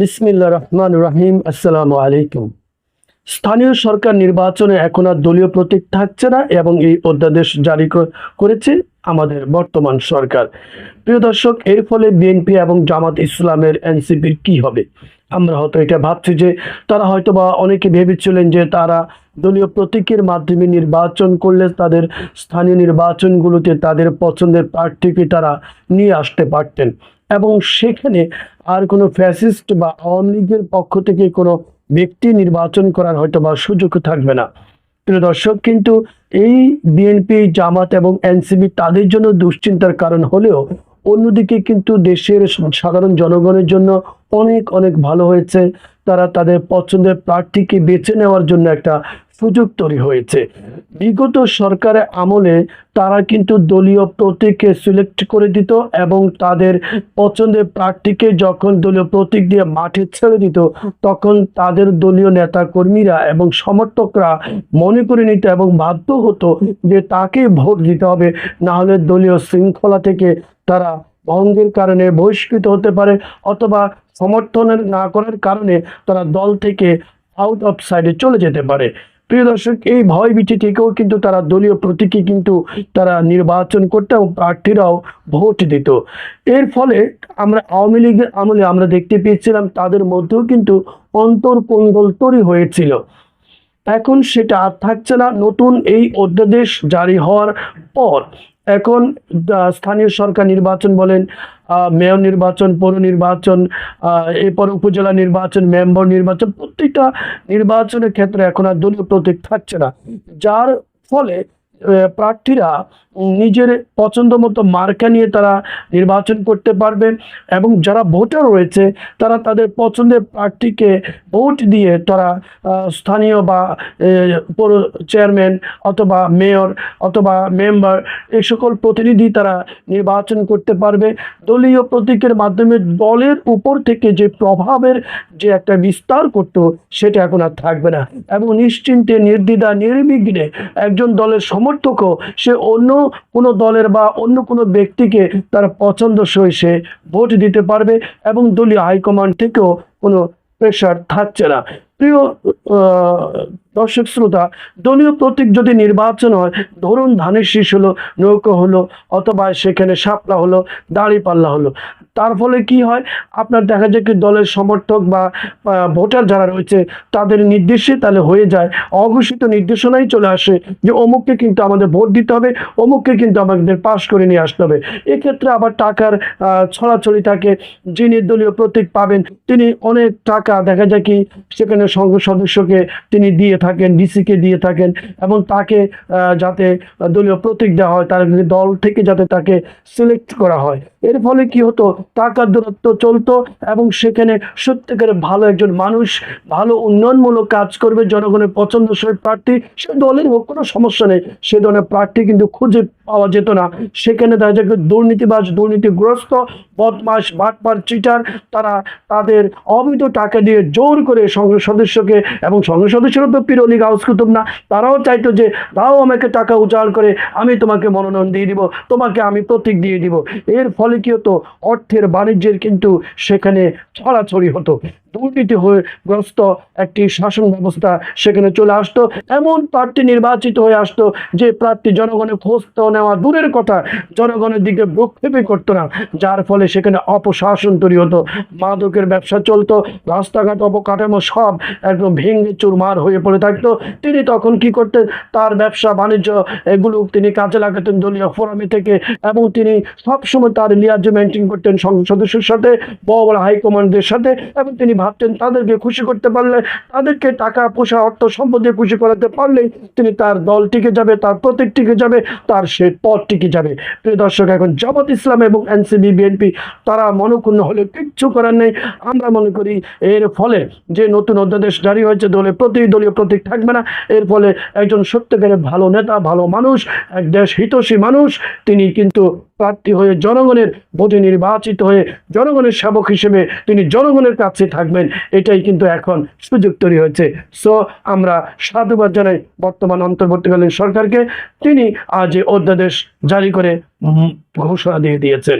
বিসমিল্লা রহমান রহিম, আসসালামু আলাইকুম। স্থানীয় সরকার নির্বাচনে এখন আর দলীয় প্রতীক থাকছে না এবং এই অধ্যাদেশ জারি করেছে আমাদের বর্তমান সরকার। প্রিয় দর্শক, এর ফলে বিএনপি এবং জামাত ইসলামের এনসিপির কি হবে? আমরা হয়তো এটা ভাবছি যে তারা হয়তো বা অনেকে ভেবেছিলেন যে তারা দলীয় প্রতীকের মাধ্যমে নির্বাচন করলে তাদের স্থানীয় নির্বাচনগুলোতে তাদের পছন্দের প্রার্থীকে তারা নিয়ে আসতে পারতেন। এবং সেখানে আর কোনো ফ্যাসিস্ট বা আওয়ামী লীগের পক্ষ থেকে কোনো ব্যক্তি নির্বাচন করার হয়তো বা সুযোগ থাকবে না। প্রিয় দর্শক, কিন্তু এই বিএনপি জামাত এবং এনসিবি তাদের জন্য দুশ্চিন্তার কারণ হলেও অন্যদিকে কিন্তু দেশের সাধারণ জনগণের জন্য অনেক অনেক ভালো হয়েছে। তারা তাদের পছন্দের প্রার্থীকে বেছে নেওয়ার জন্য একটা সুযোগ তৈরি হয়েছে। বিগত সরকারের আমলে তারা কিন্তু দলীয় প্রতীককে সিলেক্ট করে দিত এবং তাদের পছন্দের প্রার্থীকে যখন দলীয় প্রতীক দিয়ে মাঠে ছেড়ে দিত, তখন তাদের দলীয় নেতা কর্মীরা এবং সমর্থকরা মনে করে নিত এবং বাধ্য হতো যে তাকে ভোট দিতে হবে না হলে দলীয় শৃঙ্খলা থেকে তারা ভঙ্গের কারণে বহিষ্কৃত হতে পারে অথবা সমর্থনের না করার কারণে তারা দল থেকে আউট অফ সাইডে চলে যেতে পারে। প্রিয় দর্শক, এই ভয় ভীতি থেকেও কিন্তু তারা দলীয় প্রতীকে কিন্তু তারা নির্বাচন করতে এবং প্রার্থীরাও ভোট দিত। এর ফলে আমরা আওয়ামী লীগের আমলে আমরা দেখতে পেয়েছিলাম তাদের মধ্যেও কিন্তু অন্তর্কন্দল তৈরি হয়েছিল। এখন সেটা আর থাকছে না। নতুন এই অধ্যাদেশ জারি হওয়ার পর এখন স্থানীয় সরকার নির্বাচন বলেন মেয়র নির্বাচন, পৌর নির্বাচন এরপর উপজেলা নির্বাচন, মেম্বার নির্বাচন প্রত্যেকটা নির্বাচনের ক্ষেত্রে এখন আর দলীয় প্রতীক থাকছে না। যার ফলে প্রার্থীরা নিজের পছন্দ মতো মার্কা নিয়ে তারা নির্বাচন করতে পারবে এবং যারা ভোটার রয়েছে, তারা তাদের পছন্দের প্রার্থীকে ভোট দিয়ে তারা স্থানীয় বা পৌর চেয়ারম্যান অথবা মেয়র অথবা মেম্বার এই সকল প্রতিনিধি তারা নির্বাচন করতে পারবে। দলীয় প্রতীকের মাধ্যমে দলের উপর থেকে যে প্রভাবের যে একটা বিস্তার করতো, সেটা এখন আর থাকবে না। এবং নিশ্চিন্তে নির্দ্বিধা নির্বিঘ্নে একজন দলের সমর্থকও সে অন্য কোনো দলের বা অন্য কোনো ব্যক্তিকে তার পছন্দ সই সে ভোট দিতে পারবে এবং দলীয় হাইকমান্ড থেকেও কোনো প্রেশার থাকছে না। প্রিয় দর্শক শ্রোতা, দলীয় প্রতীক যদি নির্বাচন হয়, ধরুন ধানের শীষ হলো, নৌকো হলো, অথবা সেখানে শাপলা হলো দাঁড়িপাল্লা হলো, তার ফলে কি হয়? আপনার দেখা যায় কি দলের সমর্থক বা ভোটার যারা রয়েছে, তাদের নির্দেশে তাহলে হয়ে যায়, অঘোষিত নির্দেশনাই চলে আসে যে অমুককে কিন্তু আমাদের ভোট দিতে হবে, অমুককে কিন্তু আমাদের পাশ করে নিয়ে আসতে হবে। এক্ষেত্রে আবার টাকার ছড়াছড়ি থাকে, যিনি দলীয় প্রতীক পাবেন, তিনি অনেক টাকা দেখা যায় কি সেখানে সংসদ সদস্যকে তিনি দিয়ে থাকেন। ডিসিকে দিয়ে থাকেন এবং তাকে যাতে দলীয় প্রতীক দেওয়া হয়, তার দল থেকে যাতে তাকে সিলেক্ট করা হয়। এর ফলে কি হতো? টাকার দূরত্ব চলতো এবং সেখানে সত্যিকারের ভালো একজন মানুষ, ভালো উন্নয়নমূলক কাজ করবে, জনগণের পছন্দসই প্রার্থী, সে দলের হোক, কোনো সমস্যা নেই। সে ধরনের প্রার্থী কিন্তু খুঁজে পাওয়া যেত না। সেখানে দেখা যায় দুর্নীতিবাজ, দুর্নীতিগ্রস্ত বদমাস, বাটপার, চিটার, তারা তাদের অবৈধ টাকা দিয়ে জোর করে সংসদ সদস্যকে এবং সংসদ সদস্যরা তো পিরলি গাউস কুতুব না, তারাও চাইতো যে দাও আমাকে টাকা উজাড় করে, আমি তোমাকে মনোনয়ন দিয়ে দিব, তোমাকে আমি প্রতীক দিয়ে দিব। এর ফলে কি হতো? অর্থের বাণিজ্যের কিন্তু সেখানে ছড়াছড়ি হতো। দুর্নীতি হয়ে গ্রস্ত একটি শাসন ব্যবস্থা সেখানে চলে আসতো। এমন প্রার্থী নির্বাচিত হয়ে আসতো যে প্রার্থী জনগণের খোঁজ তো নেওয়া দূরের কথা, জনগণের দিকে ভ্রুক্ষেপই করতো না, যার ফলে সেখানে অপশাসন তৈরি হতো, মাদকের ব্যবসা চলতো, রাস্তাঘাট অবকাঠামো সব একদম ভেঙে চুরমার হয়ে পড়ে থাকতো। তিনি তখন কি করতেন? তার ব্যবসা, বাণিজ্য, এগুলো তিনি কাজে লাগাতেন দলীয় ফোরামে থেকে এবং তিনি সবসময় তার লিয়াজ মেনটেন করতেন সংসদ সদস্যের সাথে বড় বড় হাইকমান্ডের সাথে এবং তিনি ভাবতেন তাদেরকে খুশি করতে পারলে, তাদেরকে টাকা, পয়সা, অর্থ, সম্পদ খুশি করাতে পারলেই তিনি তার দল টিকে যাবে, তার প্রতীক টিকে যাবে, তার সে পথ টিকে যাবে। প্রিয় দর্শক, এখন জামাত ইসলাম এবং এনসিবি বিএনপি, তারা মনক্ষুণ্ণ হলে কিচ্ছু করার নেই। আমরা মনে করি এর ফলে যে নতুন অধ্যাদেশ জারি হয়েছে, দলে প্রতি দলীয় প্রতীক থাকবে না। এর ফলে একজন সত্যিকারের ভালো নেতা, ভালো মানুষ, এক দেশ হিতৈষী মানুষ, তিনি কিন্তু প্রার্থী হয়ে জনগণের ভোটে নির্বাচিত হয়ে জনগণের সেবক হিসেবে তিনি জনগণের কাছে থাকবেন, এটাই কিন্তু এখন সুযোগ তৈরি হয়েছে। সো আমরা সাধুবাদ জানাই বর্তমান অন্তর্বর্তীকালীন সরকারকে। তিনি আজ অধ্যাদেশ জারি করে ঘোষণা দিয়ে দিয়েছেন।